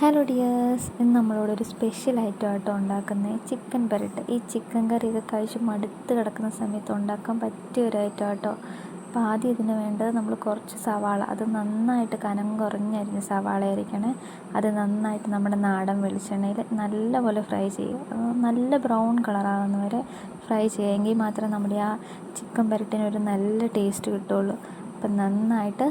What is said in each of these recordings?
Hello dears ഇന്ന് നമ്മളോട് ഒരു സ്പെഷ്യൽ ഐറ്റം ആട്ടോ ഉണ്ടാക്കുന്നത് ചിക്കൻ പെരട്ട്. ഈ ചിക്കൻ കറിയൊക്കെ കഴിച്ച് മടുത്ത് കിടക്കുന്ന സമയത്ത് ഉണ്ടാക്കാൻ പറ്റിയ ഒരു ഐറ്റം ആട്ടോ അപ്പോൾ ആദ്യം ഇതിന് വേണ്ടത് നമ്മൾ കുറച്ച് സവാള. അത് നന്നായിട്ട് കനം കുറഞ്ഞരിഞ്ഞ് സവാള ആയിരിക്കണേ അത് നന്നായിട്ട് നമ്മുടെ നാടൻ വെളിച്ചെണ്ണയിൽ നല്ലപോലെ ഫ്രൈ ചെയ്യുക. നല്ല ബ്രൗൺ കളറാകുന്ന വരെ ഫ്രൈ ചെയ്യുമെങ്കിൽ മാത്രമേ നമ്മുടെ ആ ചിക്കൻ പെരട്ടിന് ഒരു നല്ല ടേസ്റ്റ് കിട്ടുള്ളൂ അപ്പം നന്നായിട്ട്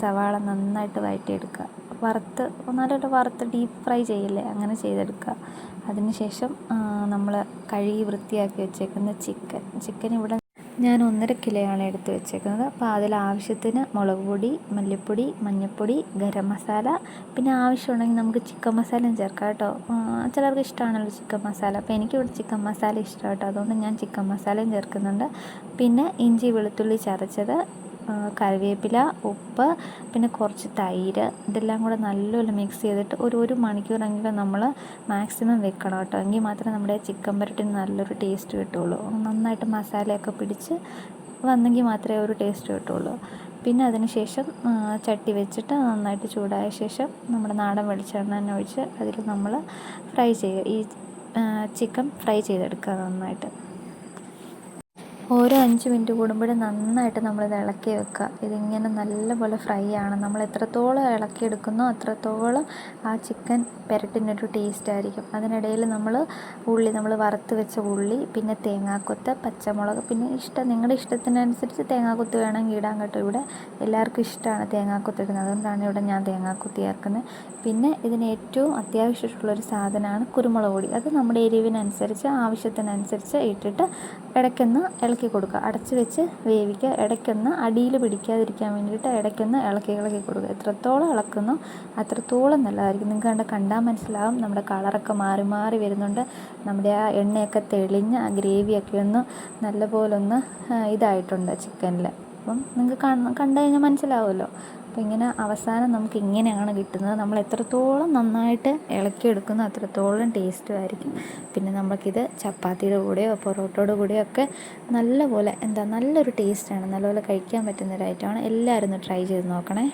സവാള നന്നായിട്ട് വഴറ്റിയെടുക്കുക വറുത്ത് ഒന്നാലോട്ട് വറുത്ത് ഡീപ്പ് ഫ്രൈ ചെയ്യില്ലേ? അങ്ങനെ ചെയ്തെടുക്കുക. അതിനുശേഷം നമ്മൾ കഴുകി വൃത്തിയാക്കി വെച്ചേക്കുന്ന ചിക്കൻ ചിക്കൻ ഇവിടെ ഞാൻ ഒന്നര കിലോയാണ് എടുത്ത് വെച്ചേക്കുന്നത്. അപ്പോൾ അതിൽ ആവശ്യത്തിന് മുളക് പൊടി മല്ലിപ്പൊടി മഞ്ഞൾപ്പൊടി ഗരം മസാല. പിന്നെ ആവശ്യമുണ്ടെങ്കിൽ നമുക്ക് ചിക്കൻ മസാലയും ചേർക്കാം കേട്ടോ. ചിലർക്ക് ഇഷ്ടമാണല്ലോ ചിക്കൻ മസാല അപ്പോൾ എനിക്കിവിടെ ചിക്കൻ മസാല ഇഷ്ടം അതുകൊണ്ട് ഞാൻ ചിക്കൻ മസാലയും ചേർക്കുന്നുണ്ട്. പിന്നെ ഇഞ്ചി വെളുത്തുള്ളി ചതച്ചത് കറിവേപ്പില ഉപ്പ് പിന്നെ കുറച്ച് തൈര് ഇതെല്ലാം കൂടെ നല്ലപോലെ മിക്സ് ചെയ്തിട്ട് ഒരു ഒരു മണിക്കൂറെങ്കിലും നമ്മൾ മാക്സിമം വെക്കണം കേട്ടോ. എങ്കിൽ മാത്രമേ നമ്മുടെ ചിക്കൻ പരട്ടിന് നല്ലൊരു ടേസ്റ്റ് കിട്ടുള്ളൂ. നന്നായിട്ട് മസാലയൊക്കെ പിടിച്ച് വന്നെങ്കിൽ മാത്രമേ ഒരു ടേസ്റ്റ് കിട്ടുള്ളൂ. പിന്നെ അതിന് ശേഷം ചട്ടി വെച്ചിട്ട് നന്നായിട്ട് ചൂടായ ശേഷം നമ്മുടെ നാടൻ വെളിച്ചെണ്ണ തന്നെ ഒഴിച്ച് അതിൽ നമ്മൾ ഫ്രൈ ചെയ്യുക ഈ ചിക്കൻ ഫ്രൈ ചെയ്തെടുക്കുക നന്നായിട്ട്. ഓരോ അഞ്ച് മിനിറ്റ് കൂടുമ്പോഴും നന്നായിട്ട് നമ്മളിത് ഇളക്കി വെക്കുക. ഇതിങ്ങനെ നല്ലപോലെ ഫ്രൈ ആണ്. നമ്മൾ എത്രത്തോളം ഇളക്കിയെടുക്കുന്നോ അത്രത്തോളം ആ ചിക്കൻ പെരട്ടിനൊരു ടേസ്റ്റ് ആയിരിക്കും. അതിനിടയിൽ നമ്മൾ ഉള്ളി നമ്മൾ വറുത്ത് വെച്ച ഉള്ളി പിന്നെ തേങ്ങാക്കൊത്ത് പച്ചമുളക് പിന്നെ ഇഷ്ടം നിങ്ങളുടെ ഇഷ്ടത്തിനനുസരിച്ച് തേങ്ങാക്കൊത്ത് വേണമെങ്കിൽ ഇടാൻ കേട്ടോ. ഇവിടെ എല്ലാവർക്കും ഇഷ്ടമാണ് തേങ്ങാക്കൊത്ത് ഇടുന്നത്. അതുകൊണ്ടാണ് ഇവിടെ ഞാൻ തേങ്ങാക്കൊത്ത് ചേർക്കുന്നത്. പിന്നെ ഇതിന് ഏറ്റവും അത്യാവശ്യമായിട്ടുള്ളൊരു സാധനമാണ് കുരുമുളക് പൊടി. അത് നമ്മുടെ എരിവിനനുസരിച്ച് ആവശ്യത്തിനനുസരിച്ച് ഇട്ടിട്ട് ഇടയ്ക്കൊന്ന് ഇളക്കി കൊടുക്കുക. അടച്ച് വെച്ച് വേവിക്കുക. ഇടയ്ക്കൊന്ന് അടിയിൽ പിടിക്കാതിരിക്കാൻ വേണ്ടിയിട്ട് ഇടയ്ക്കൊന്ന് ഇളക്കി ഇളക്കി കൊടുക്കുക. എത്രത്തോളം ഇളക്കുന്നോ അത്രത്തോളം നല്ലതായിരിക്കും. നിങ്ങൾക്ക് കണ്ട കണ്ടാൽ മനസ്സിലാവും. നമ്മുടെ കളറൊക്കെ മാറി മാറി വരുന്നുണ്ട്. നമ്മുടെ ആ എണ്ണയൊക്കെ തെളിഞ്ഞ് ആ ഗ്രേവിയൊക്കെ ഒന്ന് നല്ലപോലെ ഒന്ന് ഇതായിട്ടുണ്ട് ചിക്കനിൽ അപ്പം നിങ്ങൾക്ക് കണ്ടു കഴിഞ്ഞാൽ മനസ്സിലാവുമല്ലോ. അപ്പോൾ ഇങ്ങനെ അവസാനം നമുക്ക് ഇങ്ങനെയാണ് കിട്ടുന്നത്. നമ്മൾ എത്രത്തോളം നന്നായിട്ട് ഇളക്കിയെടുക്കുന്നു അത്രത്തോളം ടേസ്റ്റും ആയിരിക്കും. പിന്നെ നമുക്കിത് ചപ്പാത്തിയുടെ കൂടെയോ പൊറോട്ടയുടെ കൂടെയോ ഒക്കെ നല്ല പോലെ എന്താ നല്ലൊരു ടേസ്റ്റാണ്. നല്ലപോലെ കഴിക്കാൻ പറ്റുന്ന ഒരു ഐറ്റമാണ്. എല്ലാവരും ഒന്ന് ട്രൈ ചെയ്ത് നോക്കണേ.